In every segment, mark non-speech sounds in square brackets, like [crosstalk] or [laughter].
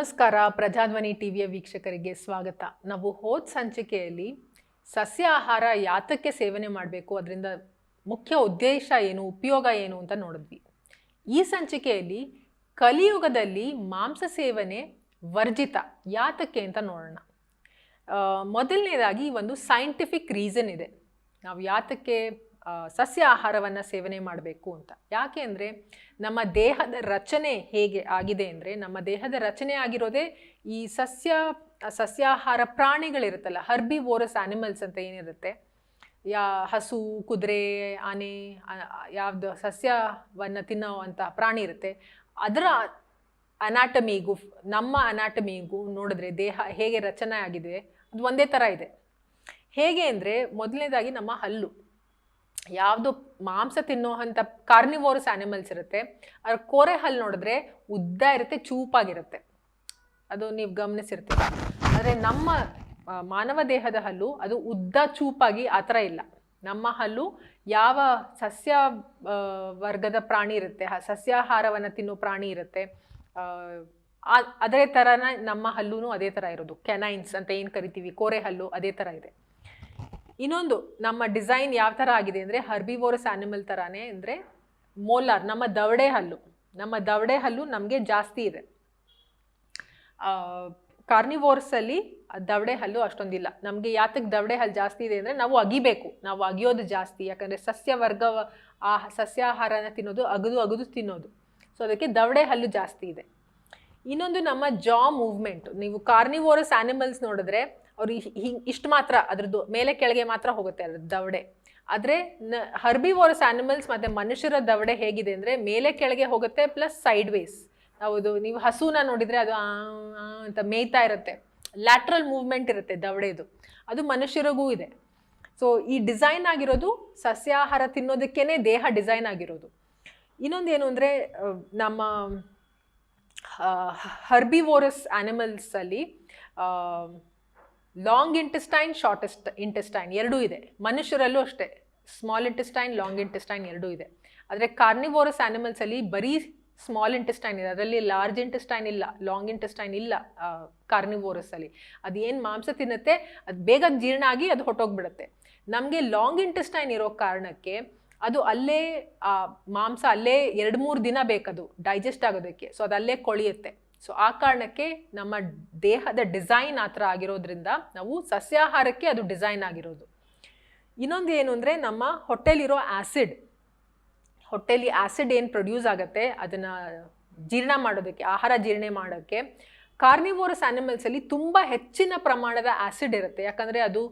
ನಮಸ್ಕಾರ, ಪ್ರಜಾಧ್ವನಿ ಟಿವಿಯ ವೀಕ್ಷಕರಿಗೆ ಸ್ವಾಗತ. ನಾವು ಹೋದ ಸಂಚಿಕೆಯಲ್ಲಿ ಸಸ್ಯ ಆಹಾರ ಯಾತಕ್ಕೆ ಸೇವನೆ ಮಾಡಬೇಕು, ಅದರಿಂದ ಮುಖ್ಯ ಉದ್ದೇಶ ಏನು, ಉಪಯೋಗ ಏನು ಅಂತ ನೋಡಿದ್ವಿ. ಈ ಸಂಚಿಕೆಯಲ್ಲಿ ಕಲಿಯುಗದಲ್ಲಿ ಮಾಂಸ ಸೇವನೆ ವರ್ಜಿತ, ಯಾತಕ್ಕೆ ಅಂತ ನೋಡೋಣ. ಮೊದಲನೇದಾಗಿ ಒಂದು ಸೈಂಟಿಫಿಕ್ ರೀಸನ್ ಇದೆ. ನಾವು ಯಾತಕ್ಕೆ ಸಸ್ಯ ಆಹಾರವನ್ನು ಸೇವನೆ ಮಾಡಬೇಕು ಅಂತ. ಯಾಕೆ ಅಂದರೆ ನಮ್ಮ ದೇಹದ ರಚನೆ ಹೇಗೆ ಆಗಿದೆ ಅಂದರೆ ನಮ್ಮ ದೇಹದ ರಚನೆ ಆಗಿರೋದೇ ಈ ಸಸ್ಯ, ಸಸ್ಯಾಹಾರ ಪ್ರಾಣಿಗಳಿರುತ್ತಲ್ಲ ಹರ್ಬಿ ವೋರಸ್ ಆನಿಮಲ್ಸ್ ಅಂತ ಏನಿರುತ್ತೆ. ಯಾ, ಹಸು, ಕುದುರೆ, ಆನೆ ಯಾವುದು ಸಸ್ಯವನ್ನು ತಿನ್ನುವಂಥ ಪ್ರಾಣಿ ಇರುತ್ತೆ. ಅದರ ಅನಾಟಮಿಗೂ ನಮ್ಮ ಅನಾಟಮಿಗೂ ನೋಡಿದ್ರೆ ದೇಹ ಹೇಗೆ ರಚನೆ ಆಗಿದೆ, ಅದು ಒಂದೇ ಥರ ಇದೆ. ಹೇಗೆ ಅಂದರೆ ಮೊದಲನೇದಾಗಿ ನಮ್ಮ ಹಲ್ಲು. ಯಾವುದು ಮಾಂಸ ತಿನ್ನುವಂಥ ಕಾರ್ನಿವೋರ್ಸ್ ಆನಿಮಲ್ಸ್ ಇರುತ್ತೆ. ಅದ್ರ ಕೋರೆ ಹಲ್ಲು ನೋಡಿದ್ರೆ ಉದ್ದ ಇರುತ್ತೆ, ಚೂಪಾಗಿರುತ್ತೆ. ಅದು ನೀವು ಗಮನಿಸಿರ್ತೀರ. ಆದರೆ ನಮ್ಮ ಮಾನವ ದೇಹದ ಹಲ್ಲು ಅದು ಉದ್ದ, ಚೂಪಾಗಿ ಆ ಥರ ಇಲ್ಲ. ನಮ್ಮ ಹಲ್ಲು ಯಾವ ಸಸ್ಯ ವರ್ಗದ ಪ್ರಾಣಿ ಇರುತ್ತೆ ಸಸ್ಯಾಹಾರವನ್ನು ತಿನ್ನೋ ಪ್ರಾಣಿ ಇರುತ್ತೆ ಅದೇ ಥರನ ನಮ್ಮ ಹಲ್ಲೂ ಅದೇ ಥರ ಇರೋದು. ಕೆನೈನ್ಸ್ ಅಂತ ಏನು ಕರಿತೀವಿ, ಕೋರೆ ಹಲ್ಲು ಅದೇ ಥರ ಇದೆ. ಇನ್ನೊಂದು, ನಮ್ಮ ಡಿಸೈನ್ ಯಾವ ಥರ ಆಗಿದೆ ಅಂದರೆ ಹರ್ಬಿವೋರಸ್ ಆನಿಮಲ್ ಥರನೇ ಅಂದರೆ ಮೋಲಾರ್, ನಮ್ಮ ದವಡೆ ಹಲ್ಲು. ನಮ್ಮ ದವಡೆ ಹಲ್ಲು ನಮಗೆ ಜಾಸ್ತಿ ಇದೆ. ಕಾರ್ನಿವೋರ್ಸಲ್ಲಿ ದವಡೆ ಹಲ್ಲು ಅಷ್ಟೊಂದಿಲ್ಲ. ನಮಗೆ ಯಾತಕ್ಕೆ ದವಡೆ ಹಲ್ಲು ಜಾಸ್ತಿ ಇದೆ ಅಂದರೆ ನಾವು ಅಗಿಬೇಕು. ನಾವು ಅಗಿಯೋದು ಜಾಸ್ತಿ. ಯಾಕಂದರೆ ಸಸ್ಯ ವರ್ಗ, ಆ ಸಸ್ಯಾಹಾರನ ತಿನ್ನೋದು, ಅಗದು ಅಗದು ತಿನ್ನೋದು. ಸೊ ಅದಕ್ಕೆ ದವಡೆ ಹಲ್ಲು ಜಾಸ್ತಿ ಇದೆ. ಇನ್ನೊಂದು ನಮ್ಮ ಜಾ ಮೂವ್ಮೆಂಟು ನೀವು ಕಾರ್ನಿವೋರಸ್ ಆ್ಯನಿಮಲ್ಸ್ ನೋಡಿದ್ರೆ ಅವ್ರು ಹಿಂಗೆ ಇಷ್ಟು ಮಾತ್ರ ಅದ್ರದ್ದು ಮೇಲೆ ಕೆಳಗೆ ಮಾತ್ರ ಹೋಗುತ್ತೆ ಅದ್ರ ದವಡೆ. ಆದರೆ ನ, ಹರ್ಬಿವೋರಸ್ ಆ್ಯನಿಮಲ್ಸ್ ಮತ್ತು ಮನುಷ್ಯರ ದವಡೆ ಹೇಗಿದೆ ಅಂದರೆ ಮೇಲೆ ಕೆಳಗೆ ಹೋಗುತ್ತೆ ಪ್ಲಸ್ ಸೈಡ್ ವೇಸ್ ಹೌದು, ನೀವು ಹಸುನ ನೋಡಿದರೆ ಅದು ಅಂತ ಮೇಯ್ತಾ ಇರುತ್ತೆ. ಲ್ಯಾಟ್ರಲ್ ಮೂವ್ಮೆಂಟ್ ಇರುತ್ತೆ ದವಡೆದು. ಅದು ಮನುಷ್ಯರಿಗೂ ಇದೆ. ಸೊ ಈ ಡಿಸೈನ್ ಆಗಿರೋದು ಸಸ್ಯಾಹಾರ ತಿನ್ನೋದಕ್ಕೇ ದೇಹ ಡಿಸೈನ್ ಆಗಿರೋದು. ಇನ್ನೊಂದು ಏನು ಅಂದರೆ ನಮ್ಮ ಹರ್ಬಿವೋರಸ್ ಆನಿಮಲ್ಸಲ್ಲಿ ಲಾಂಗ್ ಇಂಟೆಸ್ಟೈನ್ ಶಾರ್ಟೆಸ್ಟ್ ಇಂಟೆಸ್ಟೈನ್ ಎರಡೂ ಇದೆ. ಮನುಷ್ಯರಲ್ಲೂ ಅಷ್ಟೇ. ಸ್ಮಾಲ್ ಇಂಟೆಸ್ಟೈನ್, ಲಾಂಗ್ ಇಂಟೆಸ್ಟೈನ್ ಎರಡೂ ಇದೆ. ಆದರೆ ಕಾರ್ನಿವೋರಸ್ ಆ್ಯನಿಮಲ್ಸಲ್ಲಿ ಬರೀ ಸ್ಮಾಲ್ ಇಂಟೆಸ್ಟೈನ್ ಇದೆ. ಅದರಲ್ಲಿ ಲಾರ್ಜ್ ಇಂಟೆಸ್ಟೈನ್ ಇಲ್ಲ, ಲಾಂಗ್ ಇಂಟೆಸ್ಟೈನ್ ಇಲ್ಲ ಕಾರ್ನಿವೋರಸಲ್ಲಿ ಅದು ಏನು ಮಾಂಸ ತಿನ್ನುತ್ತೆ, ಅದು ಬೇಗ ಜೀರ್ಣ ಆಗಿ ಅದು ಹೊಟ್ಟೋಗ್ಬಿಡುತ್ತೆ ನಮಗೆ ಲಾಂಗ್ ಇಂಟೆಸ್ಟೈನ್ ಇರೋ ಕಾರಣಕ್ಕೆ ಅದು ಅಲ್ಲೇ ಮಾಂಸ ಅಲ್ಲೇ ಎರಡು ಮೂರು ದಿನ ಬೇಕದು, ಡೈಜೆಸ್ಟ್ ಆಗೋದಕ್ಕೆ. ಸೊ, ಅದು ಅಲ್ಲೇ ಕೊಳೆಯುತ್ತೆ. ಸೊ ಆ ಕಾರಣಕ್ಕೆ ನಮ್ಮ ದೇಹದ ಡಿಸೈನ್ ಆ ಥರ ಆಗಿರೋದ್ರಿಂದ ನಾವು ಸಸ್ಯಾಹಾರಕ್ಕೆ ಅದು ಡಿಸೈನ್ ಆಗಿರೋದು. ಇನ್ನೊಂದು ಏನು ಅಂದರೆ ನಮ್ಮ ಹೊಟ್ಟೆಲಿರೋ ಆ್ಯಸಿಡ್ ಹೊಟ್ಟೆಲಿ ಆ್ಯಸಿಡ್ ಏನು ಪ್ರೊಡ್ಯೂಸ್ ಆಗುತ್ತೆ, ಅದನ್ನು ಜೀರ್ಣ ಮಾಡೋದಕ್ಕೆ, ಆಹಾರ ಜೀರ್ಣೆ ಮಾಡೋಕ್ಕೆ ಕಾರ್ನಿವೋರಸ್ ಆ್ಯನಿಮಲ್ಸಲ್ಲಿ ತುಂಬ ಹೆಚ್ಚಿನ ಪ್ರಮಾಣದ ಆ್ಯಸಿಡ್ ಇರುತ್ತೆ. ಯಾಕಂದರೆ ಅದು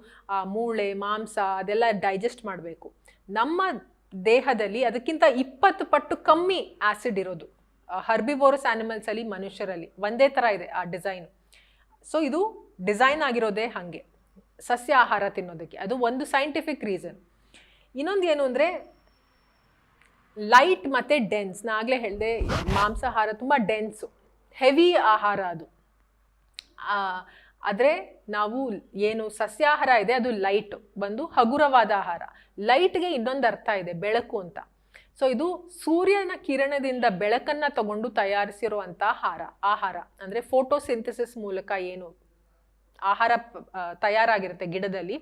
ಮೂಳೆ, ಮಾಂಸ ಅದೆಲ್ಲ ಡೈಜೆಸ್ಟ್ ಮಾಡಬೇಕು. ನಮ್ಮ ದೇಹದಲ್ಲಿ ಅದಕ್ಕಿಂತ ಇಪ್ಪತ್ತು ಪಟ್ಟು ಕಮ್ಮಿ ಆ್ಯಸಿಡ್ ಇರೋದು. ಹರ್ಬಿವೋರಸ್ ಅಲ್ಲಿ ಮನುಷ್ಯರಲ್ಲಿ ಒಂದೇ ಥರ ಇದೆ ಆ ಡಿಸೈನ್ ಸೊ ಇದು ಡಿಸೈನ್ ಆಗಿರೋದೇ ಹಾಗೆ. ಸಸ್ಯ ಆಹಾರ ತಿನ್ನೋದಕ್ಕೆ. ಅದು ಒಂದು ಸೈಂಟಿಫಿಕ್ ರೀಸನ್ ಇನ್ನೊಂದು ಏನು ಅಂದರೆ ಲೈಟ್ ಮತ್ತು ಡೆನ್ಸ್ ನಾ ಆಗಲೇ ಹೇಳಿದೆ, ಮಾಂಸಾಹಾರ ತುಂಬ ಡೆನ್ಸು ಹೆವಿ ಆಹಾರ ಅದು. ಆದರೆ ನಾವು ಏನು ಸಸ್ಯಾಹಾರ ಇದೆ, ಅದು ಲೈಟ್ ಬಂದು ಹಗುರವಾದ ಆಹಾರ. ಲೈಟ್ಗೆ ಇನ್ನೊಂದು ಅರ್ಥ ಇದೆ, ಬೆಳಕು ಅಂತ. ಸೊ ಇದು ಸೂರ್ಯನ ಕಿರಣದಿಂದ ಬೆಳಕನ್ನು ತಗೊಂಡು ತಯಾರಿಸಿರುವಂಥ ಆಹಾರ ಆಹಾರ. ಅಂದರೆ ಫೋಟೋಸಿಂಥಸಿಸ್ ಮೂಲಕ ಏನು ಆಹಾರ ತಯಾರಾಗಿರುತ್ತೆ ಗಿಡದಲ್ಲಿ.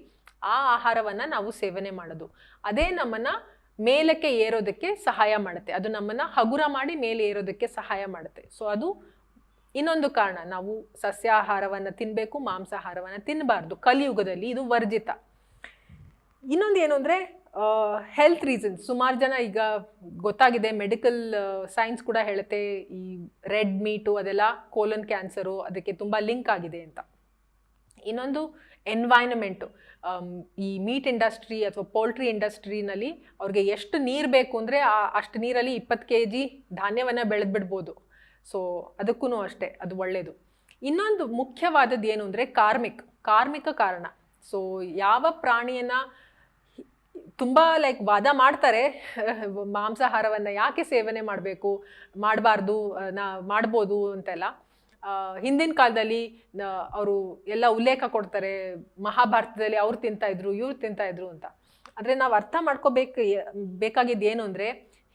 ಆ ಆಹಾರವನ್ನು ನಾವು ಸೇವನೆ ಮಾಡೋದು. ಅದೇ ನಮ್ಮನ್ನು ಮೇಲಕ್ಕೆ ಏರೋದಕ್ಕೆ ಸಹಾಯ ಮಾಡುತ್ತೆ. ಅದು ನಮ್ಮನ್ನು ಹಗುರ ಮಾಡಿ ಮೇಲೆ ಏರೋದಕ್ಕೆ ಸಹಾಯ ಮಾಡುತ್ತೆ. ಸೊ ಅದು ಇನ್ನೊಂದು ಕಾರಣ. ನಾವು ಸಸ್ಯಾಹಾರವನ್ನು ತಿನ್ನಬೇಕು ಮಾಂಸಾಹಾರವನ್ನು ತಿನ್ನಬಾರ್ದು ಕಲಿಯುಗದಲ್ಲಿ ಇದು ವರ್ಜಿತ. ಇನ್ನೊಂದು ಏನು ಅಂದರೆ ಹೆಲ್ತ್ ರೀಸನ್ಸ್ ಸುಮಾರು ಜನ ಈಗ ಗೊತ್ತಾಗಿದೆ ಮೆಡಿಕಲ್ ಸೈನ್ಸ್ ಕೂಡ ಹೇಳುತ್ತೆ, ಈ ರೆಡ್ ಮೀಟು ಅದೆಲ್ಲ ಕೋಲನ್ ಕ್ಯಾನ್ಸರು ಅದಕ್ಕೆ ತುಂಬ ಲಿಂಕ್ ಆಗಿದೆ ಅಂತ. ಇನ್ನೊಂದು ಎನ್ವೈರನ್ಮೆಂಟು ಈ ಮೀಟ್ ಇಂಡಸ್ಟ್ರಿ ಅಥವಾ ಪೋಲ್ಟ್ರಿ ಇಂಡಸ್ಟ್ರಿನಲ್ಲಿ ಅವ್ರಿಗೆ ಎಷ್ಟು ನೀರು ಬೇಕು ಅಂದರೆ ಆ, ಅಷ್ಟು ನೀರಲ್ಲಿ ಇಪ್ಪತ್ತು ಕೆ ಜಿ ಧಾನ್ಯವನ್ನು ಬೆಳೆದ್ಬಿಡ್ಬೋದು. ಸೊ ಅದಕ್ಕೂ ಅಷ್ಟೇ, ಅದು ಒಳ್ಳೆಯದು ಇನ್ನೊಂದು ಮುಖ್ಯವಾದದ್ದು ಏನು ಅಂದರೆ ಕಾರ್ಮಿಕ್, ಕಾರ್ಮಿಕ ಕಾರಣ. ಸೊ ಯಾವ ಪ್ರಾಣಿಯನ್ನು ತುಂಬ ಲೈಕ್ ವಾದ ಮಾಡ್ತಾರೆ. [laughs] ಮಾಂಸಾಹಾರವನ್ನು ಯಾಕೆ ಸೇವನೆ ಮಾಡಬೇಕು, ಮಾಡಬಾರ್ದು, ನಾ, ಮಾಡ್ಬೋದು ಅಂತೆಲ್ಲ. ಹಿಂದಿನ ಕಾಲದಲ್ಲಿ ಅವರು ಎಲ್ಲ ಉಲ್ಲೇಖ ಕೊಡ್ತಾರೆ. ಮಹಾಭಾರತದಲ್ಲಿ ಅವ್ರು ತಿಂತಾಯಿದ್ರು ಇವ್ರು ತಿಂತಾಯಿದ್ರು ಅಂತ. ಆದರೆ ನಾವು ಅರ್ಥ ಮಾಡ್ಕೋಬೇಕು ಬೇಕಾಗಿದ್ದು ಏನು ಅಂದರೆ,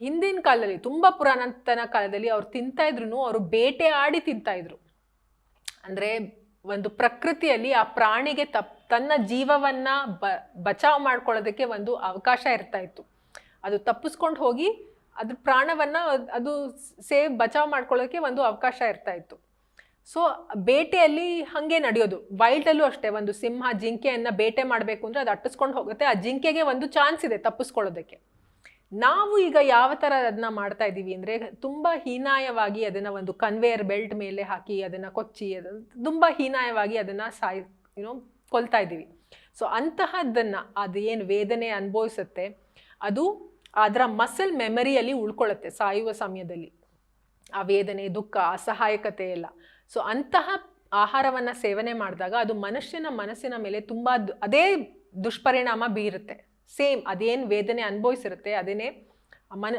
ಹಿಂದಿನ ಕಾಲದಲ್ಲಿ, ತುಂಬ ಪುರಾಣತನ ಕಾಲದಲ್ಲಿ ಅವ್ರು ತಿಂತಾ ಇದ್ರು ಅವರು ಬೇಟೆ ಆಡಿ ತಿಂತಾಯಿದ್ರು ಅಂದರೆ, ಒಂದು ಪ್ರಕೃತಿಯಲ್ಲಿ ಆ ಪ್ರಾಣಿಗೆ ತಪ್ ತನ್ನ ಜೀವವನ್ನ ಬ, ಬಚಾವ್ ಮಾಡ್ಕೊಳ್ಳೋದಕ್ಕೆ ಒಂದು ಅವಕಾಶ ಇರ್ತಾ ಇತ್ತು. ಅದು ತಪ್ಪಿಸ್ಕೊಂಡು ಹೋಗಿ ಅದ್ರ ಪ್ರಾಣವನ್ನ ಅದು ಸೇವ್, ಬಚಾವ್ ಮಾಡ್ಕೊಳ್ಳೋದಕ್ಕೆ ಒಂದು ಅವಕಾಶ ಇರ್ತಾ ಇತ್ತು. ಸೊ, ಬೇಟೆಯಲ್ಲಿ ಹಾಗೆ ನಡೆಯೋದು. ವೈಲ್ಡಲ್ಲೂ ಅಷ್ಟೇ, ಒಂದು ಸಿಂಹ ಜಿಂಕೆಯನ್ನ ಬೇಟೆ ಮಾಡಬೇಕು ಅಂದ್ರೆ ಅದು ಅಟ್ಟಿಸ್ಕೊಂಡು ಹೋಗುತ್ತೆ. ಆ ಜಿಂಕೆಗೆ ಒಂದು ಚಾನ್ಸ್ ಇದೆ ತಪ್ಪಿಸ್ಕೊಳ್ಳೋದಕ್ಕೆ. ನಾವು ಈಗ ಯಾವ ಥರ ಅದನ್ನ ಮಾಡ್ತಾ ಇದ್ದೀವಿ ಅಂದರೆ, ತುಂಬ ಹೀನಾಯವಾಗಿ ಅದನ್ನು ಒಂದು ಕನ್ವೇಯರ್ ಬೆಲ್ಟ್ ಮೇಲೆ ಹಾಕಿ, ಅದನ್ನು ಕೊಚ್ಚಿ ಅದನ್ನು ತುಂಬ ಹೀನಾಯವಾಗಿ ಅದನ್ನು ಸಾಯ್ ಏನೋ ಕೊಲ್ತಾ ಇದ್ದೀವಿ. ಸೊ ಅಂತಹದ್ದನ್ನು ಅದು ಏನು ವೇದನೆ ಅನುಭವಿಸುತ್ತೆ? ಅದು ಅದರ ಮಸಲ್ ಮೆಮರಿಯಲ್ಲಿ ಉಳ್ಕೊಳ್ಳುತ್ತೆ ಸಾಯುವ ಸಮಯದಲ್ಲಿ. ಆ ವೇದನೆ, ದುಃಖ, ಅಸಹಾಯಕತೆ ಎಲ್ಲ. ಸೊ ಅಂತಹ ಆಹಾರವನ್ನು ಸೇವನೆ ಮಾಡಿದಾಗ ಅದು ಮನುಷ್ಯನ ಮನಸ್ಸಿನ ಮೇಲೆ ತುಂಬ ಅದೇ ದುಷ್ಪರಿಣಾಮ ಬೀರುತ್ತೆ. ಸೇಮ್ ಅದೇನು ವೇದನೆ ಅನುಭವಿಸಿರುತ್ತೆ, ಅದೇನೇ ಮನ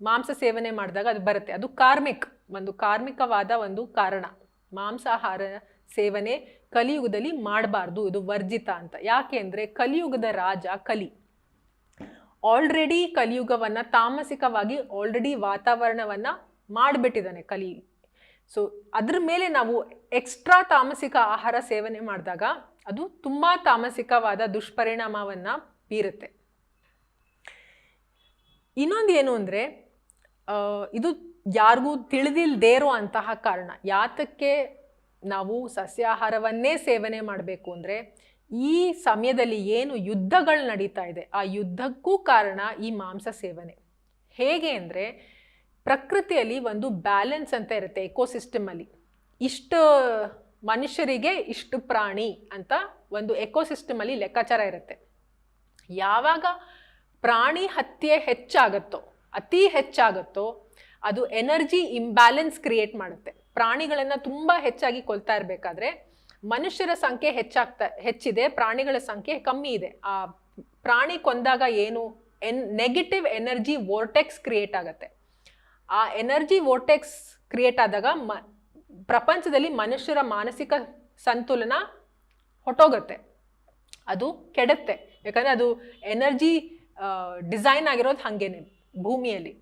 ಮಾಂಸ ಸೇವನೆ ಮಾಡಿದಾಗ ಅದು ಬರುತ್ತೆ. ಅದು ಕಾರ್ಮಿಕ್, ಒಂದು ಕಾರ್ಮಿಕವಾದ ಒಂದು ಕಾರಣ. ಮಾಂಸಾಹಾರ ಸೇವನೆ ಕಲಿಯುಗದಲ್ಲಿ ಮಾಡಬಾರ್ದು, ಇದು ವರ್ಜಿತ ಅಂತ. ಯಾಕೆ ಅಂದರೆ ಕಲಿಯುಗದ ರಾಜ ಕಲಿ. ಆಲ್ರೆಡಿ ಕಲಿಯುಗವನ್ನು ತಾಮಸಿಕವಾಗಿ ಆಲ್ರೆಡಿ ವಾತಾವರಣವನ್ನು ಮಾಡಿಬಿಟ್ಟಿದ್ದಾನೆ ಕಲಿ. ಸೊ ಅದ್ರ ಮೇಲೆ ನಾವು ಎಕ್ಸ್ಟ್ರಾ ತಾಮಸಿಕ ಆಹಾರ ಸೇವನೆ ಮಾಡಿದಾಗ ಅದು ತುಂಬ ತಾಮಸಿಕವಾದ ದುಷ್ಪರಿಣಾಮವನ್ನು ಬೀರುತ್ತೆ. ಇನ್ನೊಂದು ಏನು ಅಂದರೆ ಇದು ಯಾರಿಗೂ ತಿಳಿದಿಲ್ದೇರೋ ಅಂತಹ ಕಾರಣ. ಯಾತಕ್ಕೆ ನಾವು ಸಸ್ಯಾಹಾರವನ್ನೇ ಸೇವನೆ ಮಾಡಬೇಕು ಅಂದರೆ ಈ ಸಮಯದಲ್ಲಿ ಏನು ಯುದ್ಧಗಳು ನಡೀತಾ ಇದೆ, ಆ ಯುದ್ಧಕ್ಕೂ ಕಾರಣ ಈ ಮಾಂಸ ಸೇವನೆ. ಹೇಗೆ ಅಂದರೆ ಪ್ರಕೃತಿಯಲ್ಲಿ ಒಂದು ಬ್ಯಾಲೆನ್ಸ್ ಅಂತ ಇರುತ್ತೆ ಎಕೋಸಿಸ್ಟಮಲ್ಲಿ ಇಷ್ಟು ಮನುಷ್ಯರಿಗೆ ಇಷ್ಟು ಪ್ರಾಣಿ ಅಂತ ಒಂದು ಎಕೋಸಿಸ್ಟಮಲ್ಲಿ ಲೆಕ್ಕಾಚಾರ ಇರುತ್ತೆ. ಯಾವಾಗ ಪ್ರಾಣಿ ಹತ್ಯೆ ಹೆಚ್ಚಾಗತ್ತೋ, ಅತಿ ಹೆಚ್ಚಾಗತ್ತೋ ಅದು ಎನರ್ಜಿ ಇಂಬ್ಯಾಲೆನ್ಸ್ ಕ್ರಿಯೇಟ್ ಮಾಡುತ್ತೆ. ಪ್ರಾಣಿಗಳನ್ನು ತುಂಬ ಹೆಚ್ಚಾಗಿ ಕೊಲ್ತಾ ಇರಬೇಕಾದ್ರೆ ಮನುಷ್ಯರ ಸಂಖ್ಯೆ ಹೆಚ್ಚಾಗ್ತಾ, ಹೆಚ್ಚಿದೆ, ಪ್ರಾಣಿಗಳ ಸಂಖ್ಯೆ ಕಮ್ಮಿ ಇದೆ. ಆ ಪ್ರಾಣಿ ಕೊಂದಾಗ ಏನು? ಎನ್ ನೆಗೆಟಿವ್ ಎನರ್ಜಿ ವೋರ್ಟೆಕ್ಸ್ ಕ್ರಿಯೇಟ್ ಆಗುತ್ತೆ. ಆ ಎನರ್ಜಿ ವೋರ್ಟೆಕ್ಸ್ ಕ್ರಿಯೇಟ್ ಆದಾಗ ಮ, ಪ್ರಪಂಚದಲ್ಲಿ ಮನುಷ್ಯರ ಮಾನಸಿಕ ಸಂತುಲನ ಹೊಟ್ಟೋಗುತ್ತೆ ಅದು ಕೆಡುತ್ತೆ. ಯಾಕಂದರೆ ಅದು ಎನರ್ಜಿ ಡಿಸೈನ್ ಆಗಿರೋದು ಹಾಗೇನೆ ಭೂಮಿಯಲ್ಲಿ.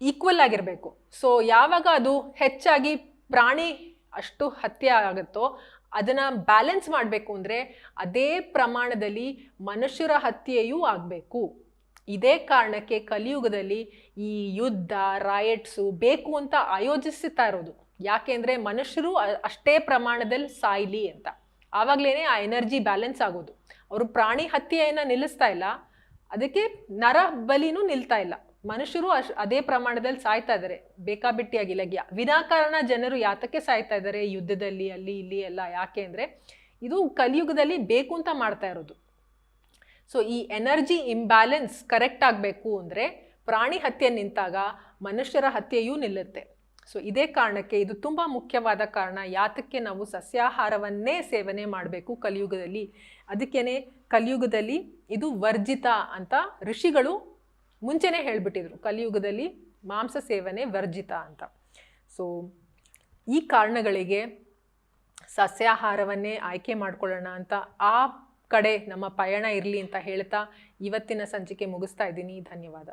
ಈಕ್ವಲ್ ಆಗಿರಬೇಕು. ಸೊ ಯಾವಾಗ ಅದು ಹೆಚ್ಚಾಗಿ ಪ್ರಾಣಿ ಅಷ್ಟು ಹತ್ಯೆ ಆಗುತ್ತೋ, ಅದನ್ನು ಬ್ಯಾಲೆನ್ಸ್ ಮಾಡಬೇಕು ಅಂದರೆ ಅದೇ ಪ್ರಮಾಣದಲ್ಲಿ ಮನುಷ್ಯರ ಹತ್ಯೆಯೂ ಆಗಬೇಕು. ಇದೇ ಕಾರಣಕ್ಕೆ ಕಲಿಯುಗದಲ್ಲಿ ಈ ಯುದ್ಧ ರಾಯಟ್ಸು ಬೇಕು ಅಂತ ಆಯೋಜಿಸುತ್ತಾ ಇರೋದು. ಯಾಕೆಂದರೆ ಮನುಷ್ಯರು ಅಷ್ಟೇ ಪ್ರಮಾಣದಲ್ಲಿ ಸಾಯ್ಲಿ ಅಂತ. ಆವಾಗಲೇ ಆ ಎನರ್ಜಿ ಬ್ಯಾಲೆನ್ಸ್ ಆಗೋದು. ಅವರು ಪ್ರಾಣಿ ಹತ್ಯೆಯನ್ನು ನಿಲ್ಲಿಸ್ತಾ ಇಲ್ಲ. ಅದಕ್ಕೆ ನರ ಬಲಿನೂ ನಿಲ್ತಾ ಇಲ್ಲ. ಮನುಷ್ಯರು ಅಶ್, ಅದೇ ಪ್ರಮಾಣದಲ್ಲಿ ಸಾಯ್ತಾ ಇದ್ದಾರೆ ಬೇಕಾಬಿಟ್ಟಿಯಾಗಿ ಲಗ್ಯ ವಿನಾಕಾರಣ ಜನರು ಯಾತಕ್ಕೆ ಸಾಯ್ತಾ ಇದ್ದಾರೆ ಯುದ್ಧದಲ್ಲಿ, ಅಲ್ಲಿ, ಇಲ್ಲಿ ಎಲ್ಲ? ಯಾಕೆ ಅಂದರೆ, ಇದು ಕಲಿಯುಗದಲ್ಲಿ ಬೇಕು ಅಂತ ಮಾಡ್ತಾ ಇರೋದು. ಸೊ ಈ ಎನರ್ಜಿ ಇಂಬ್ಯಾಲೆನ್ಸ್ ಕರೆಕ್ಟ್ ಆಗಬೇಕು ಅಂದರೆ ಪ್ರಾಣಿ ಹತ್ಯೆ ನಿಂತಾಗ ಮನುಷ್ಯರ ಹತ್ಯೆಯೂ ನಿಲ್ಲುತ್ತೆ. ಸೊ ಇದೇ ಕಾರಣಕ್ಕೆ ಇದು ತುಂಬ ಮುಖ್ಯವಾದ ಕಾರಣ. ಯಾತಕ್ಕೆ ನಾವು ಸಸ್ಯಾಹಾರವನ್ನೇ ಸೇವನೆ ಮಾಡಬೇಕು ಕಲಿಯುಗದಲ್ಲಿ? ಅದಕ್ಕೇ ಕಲಿಯುಗದಲ್ಲಿ ಇದು ವರ್ಜಿತ ಅಂತ ಋಷಿಗಳು ಮುಂಚೆನೇ ಹೇಳ್ಬಿಟ್ಟಿದ್ರು, ಕಲಿಯುಗದಲ್ಲಿ ಮಾಂಸ ಸೇವನೆ ವರ್ಜಿತ ಅಂತ. ಸೊ ಈ ಕಾರಣಗಳಿಗೆ ಸಸ್ಯಾಹಾರವನ್ನೇ ಆಯ್ಕೆ ಮಾಡ್ಕೊಳ್ಳೋಣ ಅಂತ ಆ ಕಡೆ ನಮ್ಮ ಪಯಣ ಇರಲಿ ಅಂತ ಹೇಳ್ತಾ ಇವತ್ತಿನ ಸಂಚಿಕೆ ಮುಗಿಸ್ತಾ ಇದ್ದೀನಿ. ಧನ್ಯವಾದ.